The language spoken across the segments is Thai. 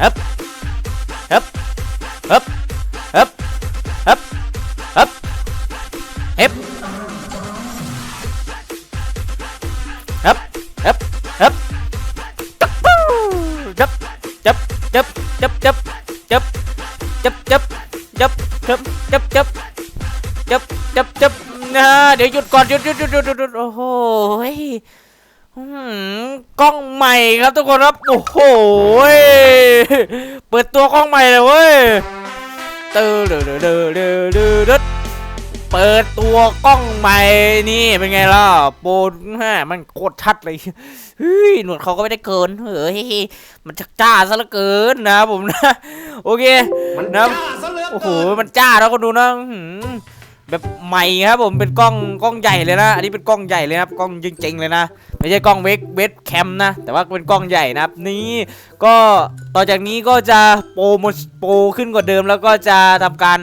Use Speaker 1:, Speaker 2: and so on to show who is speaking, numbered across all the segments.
Speaker 1: ฮึบฮึบฮึบฮึบฮึบฮึบฮึบฮึบฮึบฮึบจับจับจับจับจับจับจั ครับทุกคนครับ โอ้โหยเปิดตัวกล้องใหม่เลยเว้ยเตอเดอเดอเดอเดอเดอเดอเปิดตัวกล้องใหม่นี่เป็นไงล่ะโปรฮะมันโคตรชัดเลยเฮ้ยหนวดเขาก็ไม่ได้เกินเฮ้ยมันจักจ้าซะเหลือเกินนะผมนะ โอเค
Speaker 2: มัน
Speaker 1: นะ
Speaker 2: จ้าซะเหลือ
Speaker 1: โอ้โห
Speaker 2: เกิน
Speaker 1: มันจ้าแล้วก็ดูนะอื้อหือ แบบใหม่ครับผมเป็นกล้องกล้องใหญ่เลยนะ อันนี้เป็นกล้องใหญ่เลยนะครับกล้องจริงๆเลยนะ ไม่ใช่กล้องเวกเวทแคมนะ แต่ว่าเป็นกล้องใหญ่นะครับนี่ก็ต่อจากนี้ก็จะโปรโมโปรขึ้นกว่าเดิม แล้วก็จะทำการ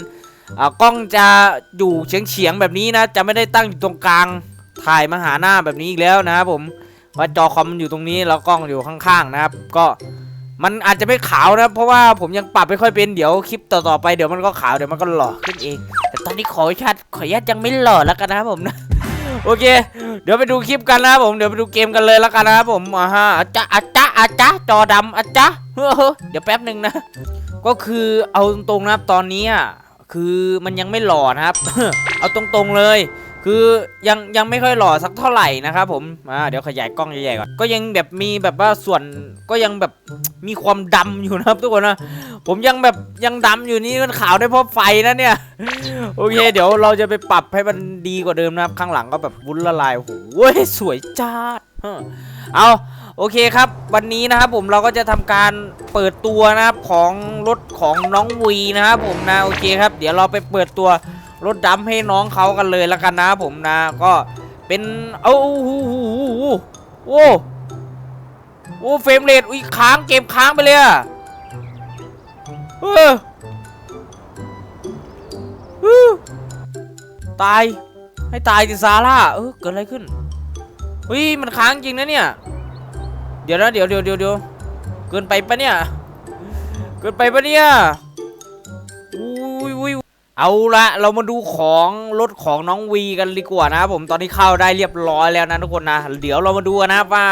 Speaker 1: กล้องจะอยู่เฉียงเฉียงๆแบบนี้นะ จะไม่ได้ตั้งอยู่ตรงกลางถ่ายมาหาหน้าแบบนี้อีกแล้วนะครับผมว่าจอคอมมันอยู่ตรงนี้แล้วกล้องอยู่ข้างๆนะครับ ก็ มันอาจจะไม่ขาวนะ เพราะว่าผมยังปรับไม่ค่อยเป็นเดี๋ยวคลิปต่อๆไปเดี๋ยวมันก็ขาวเดี๋ยวมันก็หล่อขึ้นเอง แต่ตอนนี้ขออนุญาตขออนุญาตยังไม่หล่อแล้วกันนะผมนะโอเค เดี๋ยวไปดูคลิปกันนะผมเดี๋ยวไปดูเกมกันเลยแล้วกันนะครับผมอ่าฮะอาจ้าอาจ้าอาจ้าจอดำอาจ้าเฮ้อเดี๋ยวแป๊บหนึ่งนะ ก็คือเอาตรงๆนะครับตอนนี้อะคือมันยังไม่หล่อนะครับ เอาตรงๆเลย คือยังยังไม่ค่อยหล่อสักเท่าไหร่นะครับผมอ่าเดี๋ยวขยายกล้องใหญ่ๆก่อนก็ยังแบบมีแบบว่าส่วนก็ยังแบบมีความดำอยู่นะครับทุกคนนะผมยังแบบยังดำอยู่นี่มันขาวได้เพราะไฟนะเนี่ยโอเค เดี๋ยวเราจะไปปรับให้มันดีกว่าเดิมนะครับข้างหลังก็แบบวุ้นละลายโอ้โหเว้ยสวยจ้าดเออเอาโอเคครับ วันนี้นะครับผมเราก็จะทำการเปิดตัวนะครับของรถของน้องวีนะครับผมนะโอเคครับ เดี๋ยวเราไปเปิดตัว รถดำให้น้องเขากันเลยแล้วกันนะผมนะ ก็เป็นเอ้าโอ้โหโอ้โอ้เฟรมเรทอุ้ยค้างเกมค้างไปเลยอะเออตายให้ตายดิซาร่าเออเกิดอะไรขึ้นเฮ้ยมันค้างจริงนะเนี่ย เดี๋ยวนะเดี๋ยวเดี๋ยวเดี๋ยวเดี๋ยวเกินไปปะเนี่ย เกินไปปะเนี้ย เอาละเรามาดูของรถของน้องวีกันดีกว่านะครับผมตอนนี้เข้าได้เรียบร้อยแล้วนะทุกคนนะ เดี๋ยวเรามาดูกันนะครับว่า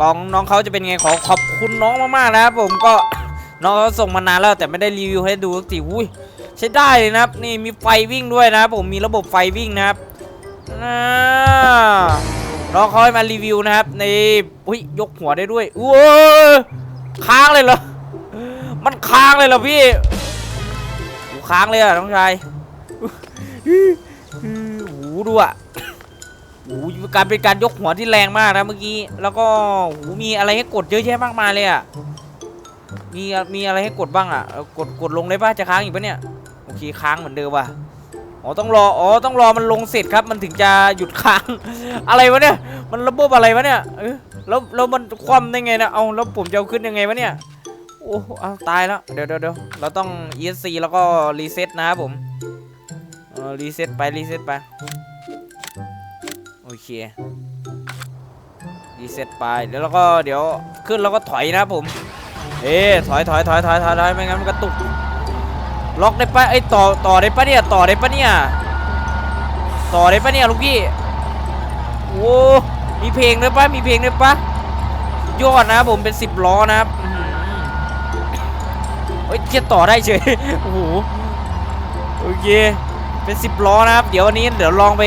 Speaker 1: กล่องน้องเขาจะเป็นไงขอขอบคุณน้องมากๆนะครับผมก็น้องเขาส่งมานานแล้วแต่ไม่ได้รีวิวให้ดูสักทีอุ้ยใช้ได้เลยนะครับ นี่มีไฟวิ่งด้วยนะผมมีระบบไฟวิ่งนะครับอ่ารอเขาให้มารีวิวนะครับในอุ้ยยกหัวได้ด้วยว้ค้างเลยเหรอมันค้างเลยเหรอพี่ ค้างเลยอะน้องชายโหดูอะโอ้โหการเป็นการยกหัวที่แรงมากนะเมื่อกี้ แล้วก็โอ้โหมีอะไรให้กดเยอะแยะมากมายเลยอะมีมีอะไรให้กดบ้างอะกดกดลงได้ป่ะจะค้างอีกปะเนี่ย โอเคค้างเหมือนเดิมว่ะ อ๋อต้องรอ อ๋อต้องรอมันลงเสร็จครับ มันถึงจะหยุดค้าง อะไรวะเนี่ย มันระบบอะไรวะเนี่ย เออแล้วแล้วมันคว่ำได้ไงนะ เอาแล้วผมจะเอาขึ้นยังไงวะเนี่ย โอ้เอาตายแล้วเดี๋ยวเดี๋ยวเดี๋ยวเราต้อง ESC แล้วก็รีเซ็ตนะครับผมเออรีเซ็ตไปรีเซ็ตไป โอเครีเซ็ตไปแล้วเราก็เดี๋ยวขึ้นแล้วก็ถอยนะครับผม เอ๊ถอยถอยถอยถอยถอยถอยไม่งั้นมันกระตุก ล็อกได้ปะไอ้ยต่อต่อได้ปะเนี่ยต่อได้ปะเนี่ยต่อได้ปะเนี่ยลูกพี่โอ้มีเพลงด้วยปะมีเพลงด้วยปะยอดนะผมเป็นสิบล้อนะครับ เฮ้ยเทียต่อได้เฉยโอ้โหโอเคเป็นสิบล้อนะครับ เดี๋ยววันนี้เดี๋ยวลองไป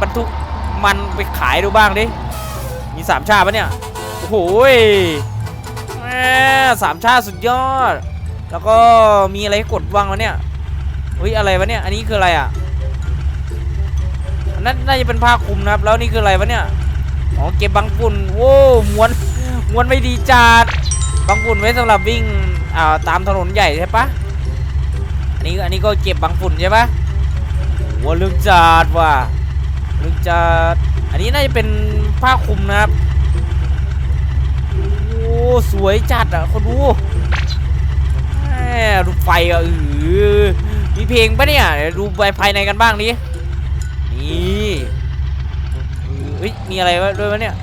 Speaker 1: บรรทุกมันไปขายดูบ้างดิมีสามชาติปะเนี่ยโอ้โหแหม่สามชาติสุดยอด แล้วก็มีอะไรกดบ้างวะเนี่ยเฮ้ยอะไรวะเนี่ยอันนี้คืออะไรอะอันนั่นน่าจะเป็นผ้าคลุมนะครับ แล้วนี่คืออะไรวะเนี่ยอ๋อเก็บบังฝุ่นโว้ม้วนม้วนไม่ดีจัดบังฝุ่นไว้สำหรับวิ่ง อ่าตามถนนใหญ่ใช่ปะอันนี้อันนี้ก็เก็บบังฝุ่นใช่ปะว้เรื่องจัดว่ะเรื่องจัดอันนี้น่าจะเป็นผ้าคลุมนะครับโอ้สวยจัดอะคนดูแหมดูไฟอะเออมีเพลงปะเนี่ยดูไปภายในกันบ้างดินี่เฮ้ยมีอะไรด้วยวะเนี่ย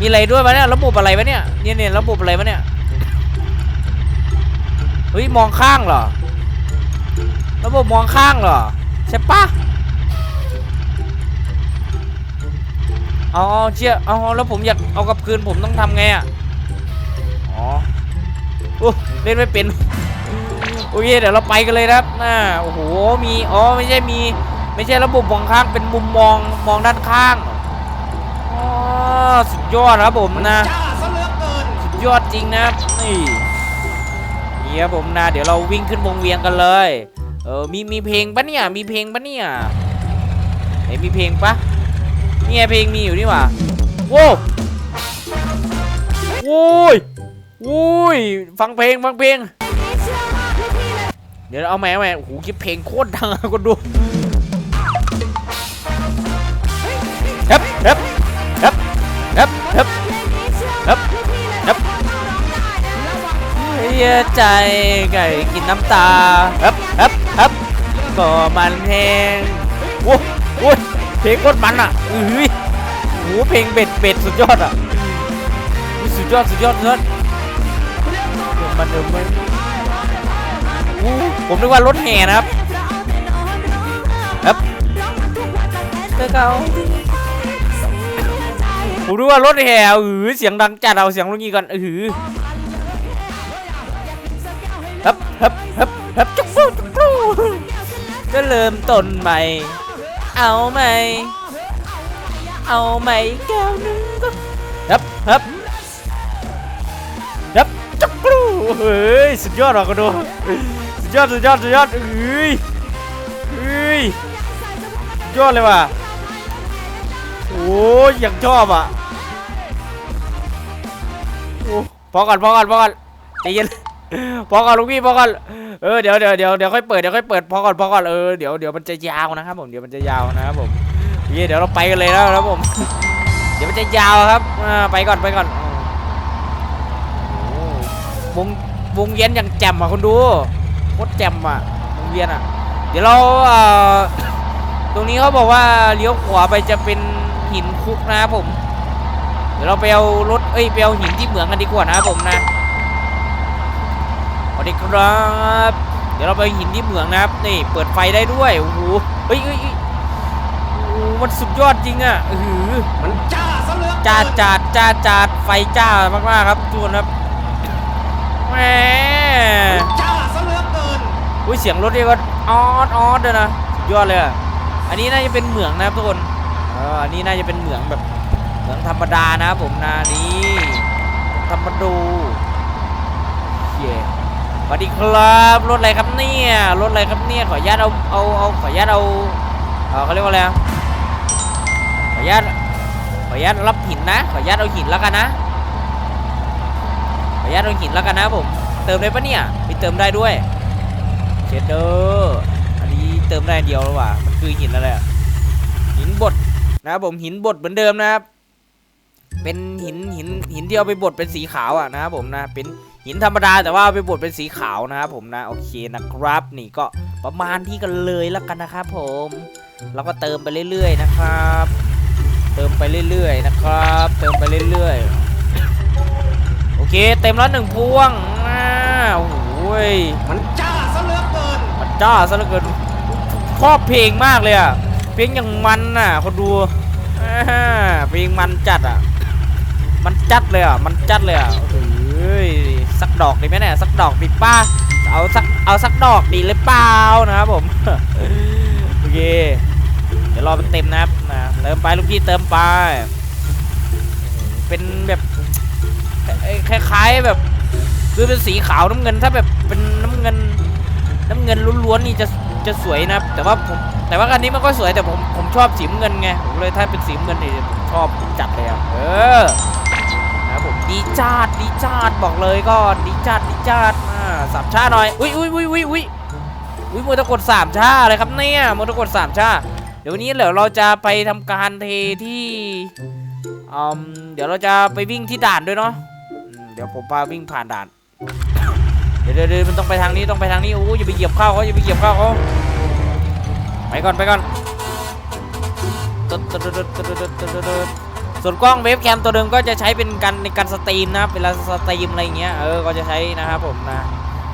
Speaker 1: มีอะไรด้วยวะเนี่ยระบบอะไรวะเนี่ยเนี่ยเนี่ยระบบอะไรวะเนี่ยเฮ้ยมองข้างเหรอระบบมองข้างเหรอใช่ปะเอาเอเชี่ยเอาเอแล้วผมอยากเอากับคืนผมต้องทำไงอะอ๋อเล่นไม่เป็นโอเคเดี๋ยวเราไปกันเลยนะครับอ่าโอ้โหมีอ๋อไม่ใช่มี ไม่ใช่ระบบมองข้างเป็นมุมมองมองด้านข้าง สุดยอดครับผมนะ
Speaker 2: จ้าซะเหลือเกิน
Speaker 1: สุดยอดจริงนะครับนี่นี่ครับผมนะ เดี๋ยวเราวิ่งขึ้นวงเวียนกันเลย เออมีมีเพลงปะเนี่ยมีเพลงปะเนี่ยไหนมีเพลงปะเนี่ยเพลงมีอยู่นี่หว่าโว้วโว้ยโว้ยฟังเพลงฟังเพลง เดี๋ยวเอาแหม่เอาแหม่โอ้โหคลิปเพลงโคตรดังอะคนดู ฮ้บเฮ้บเฮ้บเฮ้บเสียใจไก่กินน้ำตาเฮ้บเฮ้บเฮ้บก็มันเพลงโอ้โหเพลงโคตรมันอะอื้อหือโอ้โหเพลงเบ็ดเบ็ดสุดยอดอะอุ๊ยสุดยอดสุดยอดสุดยอดมันเดิมมันอู้ผมนึกว่ารถแห่นะครับครับเเก่า ผมนึกว่ารถแห่เออเสียงดังจัดเอาเสียงลงงี้ก่อนเออฮับฮับฮับฮับจุ๊บจุ๊บจุ๊บก็เริ่มต้นใหม่ เอาไหม เอาไหมแก้วหนึงก็ฮับฮับฮับจุ๊บจุ๊บเฮ้ยสุดยอดอะก็ดูสุดยอดสุดยอดสุดยอดเอ้ยเอ้ยสุดยอดเลยว่ะ โอ้ยย่างชอบอะโอ้พอก่อนพอก่อนพอก่อนใจเย็นพอก่อนลุงพี่พอก่อนเออเดี๋ยวเดี๋ยวเดี๋ยวเดี๋ยวค่อยเปิดเดี๋ยวค่อยเปิดพอก่อนพอก่อนเออเดี๋ยวเดี๋ยวมันจะยาวนะครับผมเดี๋ยวมันจะยาวนะครับผมโอเคเดี๋ยวเราไปกันเลยนะครับผม เดี๋ยวมันจะยาวครับไปก่อนไปก่อนโอ้วงวงเวียนอย่างแจ่มอะคุณดูโคตรแจ่มอะวงเวียนอะ เดี๋ยวเราเอ่อตรงนี้เขาบอกว่าเลี้ยวขวาไปจะเป็น หินคุกนะครับผม เดี๋ยวเราไปเอารถเอ้ยไปเอาหินที่เหมืองกันดีกว่านะครับผมนะสวัสดีครับ เดี๋ยวเราไปหินที่เหมืองนะครับ นี่เปิดไฟได้ด้วยโอ้โหเฮ้ยเฮ้ยเฮ้ยโอ้โหมันสุดยอดจริงอะเออ
Speaker 2: มันจ้าซะเหลือเกิน
Speaker 1: จ้าจาดจ้าจาดไฟจ้ามากๆครับทุกคนครับแหม
Speaker 2: จ้าซะเหลือเกิน
Speaker 1: อุ้ยเสียงรถนี่ก็ออดออดเลยนะสุดยอดเลยอะอันนี้น่าจะเป็นเหมืองนะครับทุกคนเอออันนี้น่าจะเป็นเหมืองแบบเหมืองธรรมดานะครับผมนะนี่ธรรมดูเย่สวัสดีครับรถอะไรครับเนี่ยรถอะไรครับเนี่ยขออนุญาตเอาเอาเอาขออนุญาตเอาเขาเรียกว่าอะไรอะขออนุญาตขออนุญาตรับหินนะขออนุญาตเอาหินแล้วกันนะขออนุญาตเอาหินแล้วกันนะผมเติมได้ปะเนี่ยมีเติมได้ด้วยเชดเดอร์อันนี้เติมได้เดียวแล้วว่ะมันคือหินอะไรอะหินบด นะครับผมหินบดเหมือนเดิมนะครับ เป็นหินหินหินที่เอาไปบดเป็นสีขาวอะนะครับผมนะเป็นหินธรรมดาแต่ว่าเอาไปบดเป็นสีขาวนะครับผมนะโอเคนะครับนี่ก็ประมาณที่กันเลยแล้วกันนะครับผมเราก็เติมไปเรื่อย ๆ นะครับ เติมไปเรื่อย ๆ นะครับ เติมไปเรื่อยๆโอเค เต็มแล้วหนึ่งพวงอ้าวโอ้ย
Speaker 2: มันจ้าซะเหลือเกิน
Speaker 1: มันจ้าซะเหลือเกินชอบเพลงมากเลยอะ เพลงอย่างมันน่ะคนดูเพลงมันจัดอะ มันจัดเลยอะ มันจัดเลยอะเฮ้ยสักดอกดีไหมเนี่ยสักดอกดีป้าเอาสักเอาสักดอกดีเลยเปล่านะครับผมโอเคเดี๋ยวรอมันเต็มนะครับนะเติมไปลูกพี่เติมไป เป็นแบบคล้ายๆแบบคือเป็นสีขาวน้ำเงินถ้าแบบเป็นน้ำเงิน น้ำเงินล้วนๆนี่จะจะสวยนะครับ แต่ว่าผม แต่ว่าอันนี้มันก็สวยแต่ผมผมชอบสีเงินไงผมเลยถ้าเป็นสีเงินนี่ผมชอบจัดเลยอะเออนะผมดีจัดดีจัดบอกเลยก็ดีจัดดีจัดอ่าสามชาหน่อยอุ้ยอุ้ยอุ้ยอุ้ยอุ้ยอุ้ยมือตะกดสามชาอะไรครับเนี่ยมือตะกดสามชาเดี๋ยวนี้เดี๋ยวเราจะไปทำการเทที่อืมเดี๋ยวเราจะไปวิ่งที่ด่านด้วยเนาะเดี๋ยวผมพาวิ่งผ่านด่านเดี๋ยวเดี๋ยวเดี๋ยวมันต้องไปทางนี้ต้องไปทางนี้โอ้ยอย่าไปเหยียบเข้าเขาอย่าไปเหยียบเข้าเขา ไปก่อนไปก่อนส่วนกล้องเวฟแคมตัวเดิมก็จะใช้เป็นการในการสตรีมนะเวลาสตรีมอะไรเงี้ยเออก็จะใช้นะครับผมนะ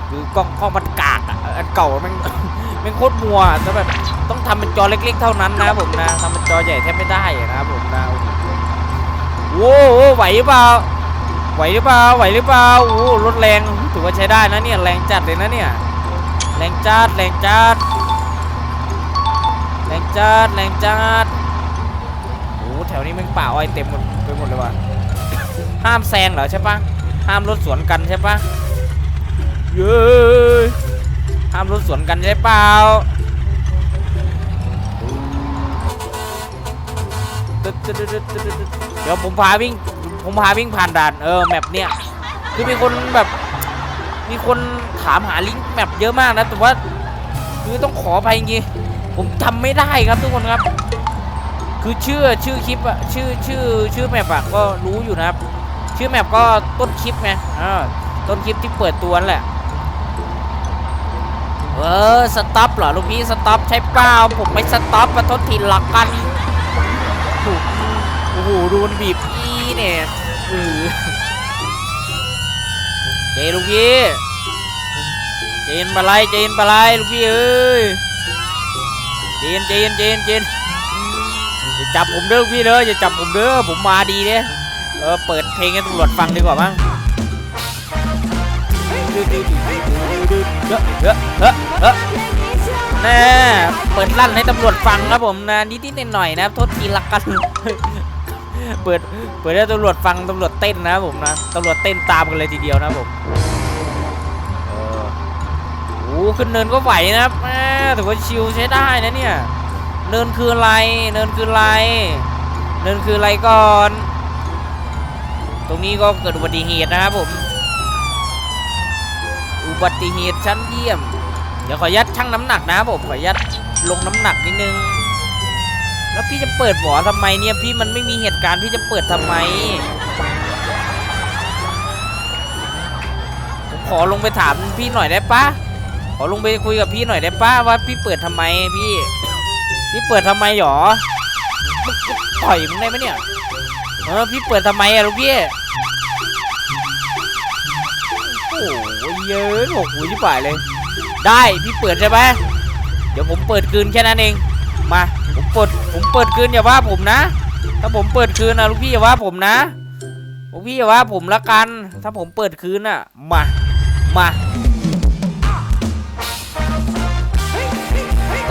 Speaker 1: คือกล้องกล้องมันกากอันเก่ามันมันโคตรมัวจะแบบต้องทำเป็นจอเล็ก ๆ เท่านั้นนะผมนะทำเป็นจอใหญ่แทบไม่ได้นะครับผมนะโอ้โหไหวหรือเปล่าไหวหรือเปล่าไหวหรือเปล่าโอ้รถแรงถือว่าใช้ได้นะเนี่ยแรงจัดเลยนะเนี่ยแรงจัดแรงจัด แรงจัดแรงจัดโอ้โหแถวนี้มันป่าอ้อยเต็มหมดไปหมดเลยว่ะห้ามแซงเหรอใช่ปะห้ามรถสวนกันใช่ปะเย้ห้ามรถสวนกันใช่เปล่าเดี๋ยวผมพาวิ่งผมพาวิ่งผ่านด่านเออแมปเนี่ยคือมีคนแบบมีคนถามหาลิงก์แมปเยอะมากนะแต่ว่าคือต้องขอไปจริง ผมจำไม่ได้ครับทุกคนครับ คือชื่อชื่อคลิปอะชื่อชื่อชื่อแมปอะก็รู้อยู่นะครับ ชื่อแมปก็ต้นคลิปไงอ่าต้นคลิปที่เปิดตัวนั่นแหละเออสต็อปเหรอลูกพี่สต็อปใช่เปล่าผมไม่สต็อปมาทดทีหลักกันโอ้โหดูมันบีบอีเนี่ยเออเจลูกพี่เจนปลาไหลเจนปลาไหลลูกพี่เอ้ย จนเจนเจนเจนอย่าจับผมเด้อพี่เด้ออย่าจับผมเด้อผมมาดีเด้เออเปิดเพลงให้ตำรวจฟังดีกว่ามั้งเฮ้เฮ้เฮ้เฮ้แน่เปิดลั่นให้ตำรวจฟังครับผมนะนิดนิดหน่อยๆนะโทษทีละกัน เปิดเปิดให้ตำรวจฟังตำรวจเต้นนะผมนะตำรวจเต้นตามกันเลยทีเดียวนะผม ขึ้นเนินก็ไหวนะครับแม่ถือว่าชิลใช้ได้นะเนี่ย เนินคืออะไร เนินคืออะไร เนินคืออะไรก่อน ตรงนี้ก็เกิดอุบัติเหตุนะครับผม อุบัติเหตุชั้นเยี่ยม เดี๋ยวขอยัดชั่งน้ำหนักนะครับผม ขอยัดลงน้ำหนักนิดนึง แล้วพี่จะเปิดหวอทำไมเนี่ยพี่มันไม่มีเหตุการณ์พี่จะเปิดทำไมผมขอลงไปถามพี่หน่อยได้ปะ ขอลงไปคุยกับพี่หน่อยได้ปะว่าพี่เปิดทำไมพี่ พี่เปิดทำไมหรอต่อยมึงได้ไหมเนี่ยเออพี่เปิดทำไมอะลูกพี่โอ้โหเยอะหกหูที่ป่ายเลย ได้พี่เปิดใช่ไหมเดี๋ยวผมเปิดคืนแค่นั้นเองมาผมเปิดผมเปิดคืนอย่าว่าผมนะ ถ้าผมเปิดคืนนะลูกพี่อย่าว่าผมนะลูกพี่อย่าว่าผมละกัน ถ้าผมเปิดคืนน่ะมามา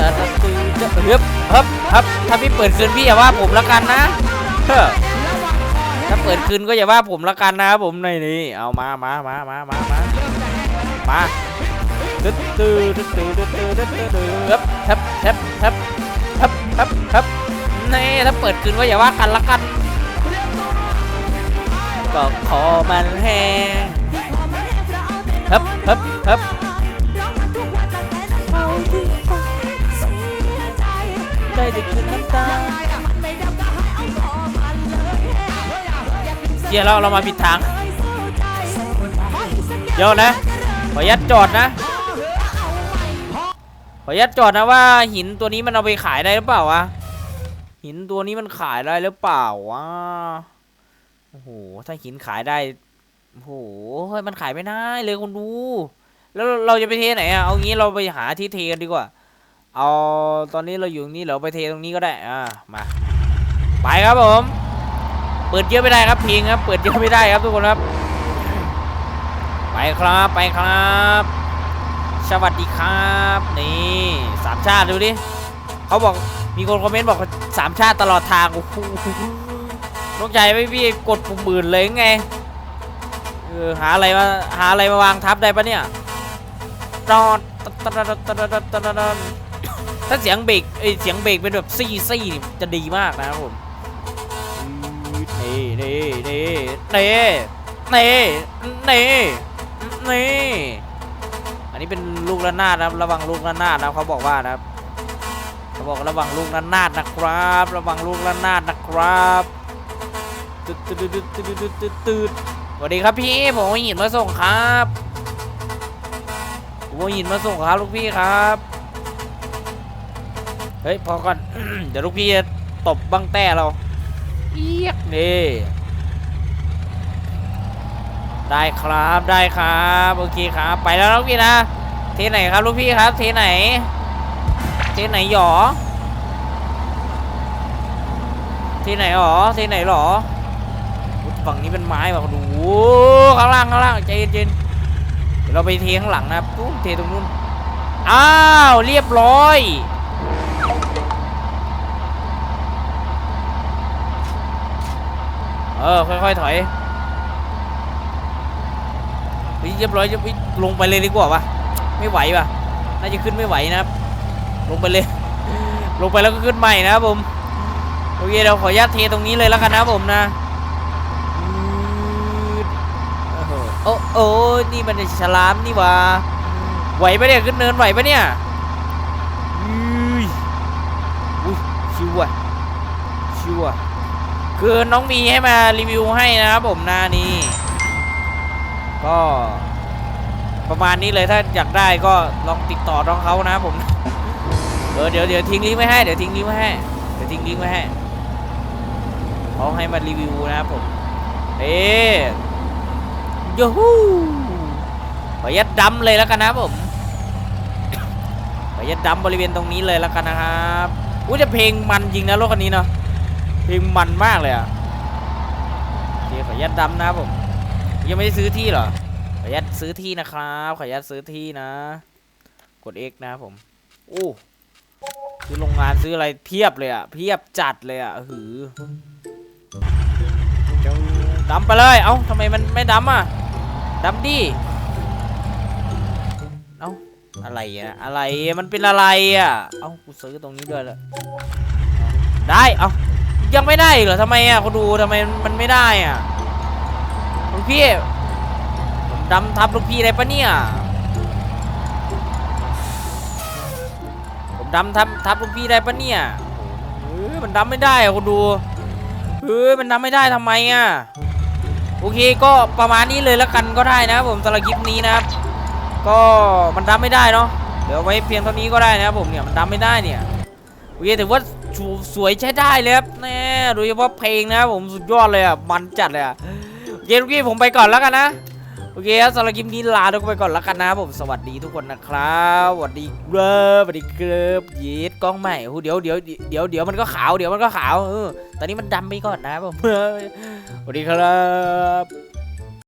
Speaker 1: แต่ถ้าคือจะเฮึบฮึบฮึบถ้าพี่เปิดคืนพี่อย่าว่าผมละกันนะเฮ้อถ้าเปิดคืนก็อย่าว่าผมละกันนะครับผมในนี้เอามามามามามามามาตึ๊ดตื้อตึ๊ดตื้อตึ๊ดตึ๊ดตึ๊ดฮึบฮึบฮึบฮึบฮึบฮึบฮึบนี่ถ้าเปิดคืนก็อย่าว่ากันละกันก็ขอมันแห้งฮึบฮึบฮึบ ได้แต่คืนน้ำตาเฮียเราเรามาผิดทางเดี๋ยวนะ ขอยัดจอดนะ ขอยัดจอดนะว่าหินตัวนี้มันเอาไปขายได้หรือเปล่าวะ หินตัวนี้มันขายได้หรือเปล่าวะ โอ้โห ถ้าหินขายได้ โอ้โห มันขายไม่ได้เลยคุณดู แล้วเราจะไปเทไหนอะเอางี้เราไปหาที่เทกันดีกว่า เอาตอนนี้เราอยู่นี้เราไปเทตรงนี้ก็ได้อ่ามา ไปครับผม เปิดเยอะไม่ได้ครับพลงครับ เปิดเยอะไม่ได้ครับทุกคนครับ ไปครับไปครับ สวัสดีครับ นี่สามชาติดูดิเขาบอกมีคนคอมเมนต์บอกสามชาติตลอดทางโอ้โหน้องใจไม่พี่กดปุ่มบื่นเลยไงเออหาอะไรมาหาอะไรมาวางทับได้ปะเนี่ยตอดตอดตอดตอดตอดตอดตอด ถ้าเสียงเบรกเอ้ยเสียงเบรกเป็นแบบซี่ซี่นี่จะดีมากนะครับผมนี่นี่นี่นี่นี่นี่นี่อันนี้เป็นลูกระนาดนะครับระวังลูกระนาดนะเขาบอกว่านะครับเขาบอกระวังลูกระนาดนะครับ ระวังลูกระนาดนะครับตึ๊ดตึ๊ดตึ๊ดตึ๊ดตึ๊ดตึ๊ดตึ๊ดสวัสดีครับพี่ผมหินมาส่งครับผมหินมาส่งครับลูกพี่ครับ เฮ้ยพอก่อน เดี๋ยวลูกพี่จะตบบังแต้เราเอียกนี่ได้ครับได้ครับโอเคครับ ไปแล้วลูกพี่นะเทไหนครับลูกพี่ครับ เทไหน เทไหนหยอเทไหนหรอเทไหนหรออุ๊ยฝั่งนี้เป็นไม้ว่ะดูโอ้ข้างล่างข้างล่างใจเย็นๆเดี๋ยวเราไปเทข้างหลังนะครับตู้เทตรงนู้นอ้าวเรียบร้อย เออ ค่อยๆถอยเฮ้ยเรียบร้อยจะลงไปเลยดีกว่าวะไม่ไหววะน่าจะขึ้นไม่ไหวนะครับ ลงไปเลย ลงไปแล้วก็ขึ้นใหม่นะครับผมโอเคเดี๋ยวขออนุญาตเทตรงนี้เลยแล้วกันนะผมนะอืดโอ้โหโอ้โอ้นี่มันฉลามนี่วะไหวปะเนี่ยขึ้นเนินไหวปะเนี่ยอุ้ยอุ้ยชิวอะชิวอะ คือน้องมีให้มารีวิวให้นะครับผมหนะนี่ก็ประมาณนี้เลยถ้าอยากได้ก็ลองติดต่อน้องเขานะผมเออเดี๋ยวเดี๋ยวทิ้งลิงก์ไว้ให้เดี๋ยวทิ้งลิงก์ไว้ให้เดี๋ยวทิ้งลิงก์ไว้ให้เขาให้มารีวิวนะครับผมเอ๊ยูฮูขอยัดดำเลยแล้วกันนะผมขอยัดดำบริเวณตรงนี้เลยแล้วกันนะครับอุ้ยแต่เพลงมันจริงนะรถคันนี้เนาะ เพลงมันมากเลยอะโอเคขอยัดดำนะครับผม ยังไม่ได้ซื้อที่เหรอ ขออนุญาตซื้อที่นะครับ ขออนุญาตซื้อที่นะ กด X นะครับผมโอ้ซื้อโรงงานซื้ออะไรเพียบเลยอะ เพียบจัดเลยอะหือเดี๋ยวดำไปเลย เอ้าทำไมมันไม่ดำอะดำดิเอ้าอะไรอะอะไรมันเป็นอะไรอะ เอ้ากูซื้อตรงนี้ด้วยเลยได้ เอ้า ยังไม่ได้อีกเหรอทำไมอะคุณดูทำไมมันไม่ได้อะลูกพี่ผมดำทับลูกพี่ได้ปะเนี่ยผมดำทับทับลูกพี่ได้ปะเนี่ยเฮ้ยมันดำไม่ได้อะคุณดูเฮ้ยมันดำไม่ได้ทำไมอะโอเคก็ประมาณนี้เลยแล้วกันก็ได้นะผมสำหรับคลิปนี้นะครับก็มันดำไม่ได้เนาะเดี๋ยวไว้เพียงเท่านี้ก็ได้นะครับผมเนี่ยมันดำไม่ได้เนี่ยโอเคถือว่า สวยใช้ได้เลยครับแน่โดยเฉพาะเพลงนะครับผมสุดยอดเลยอะมันจัดเลยอะโอเคทุกทีผมไปก่อนแล้วกันนะโอเคครับสำหรับคลิปนี้ลาทุกคนไปก่อนแล้วกันนะผมสวัสดีทุกคนนะครับสวัสดีเกรบสวัสดีเกรบยีดกล้องใหม่โอ้โหเดี๋ยวเดี๋ยวเดี๋ยวเดี๋ยวมันก็ขาวเดี๋ยวมันก็ขาวเออตอนนี้มันดำไปก่อนนะผมสวัสดีครับ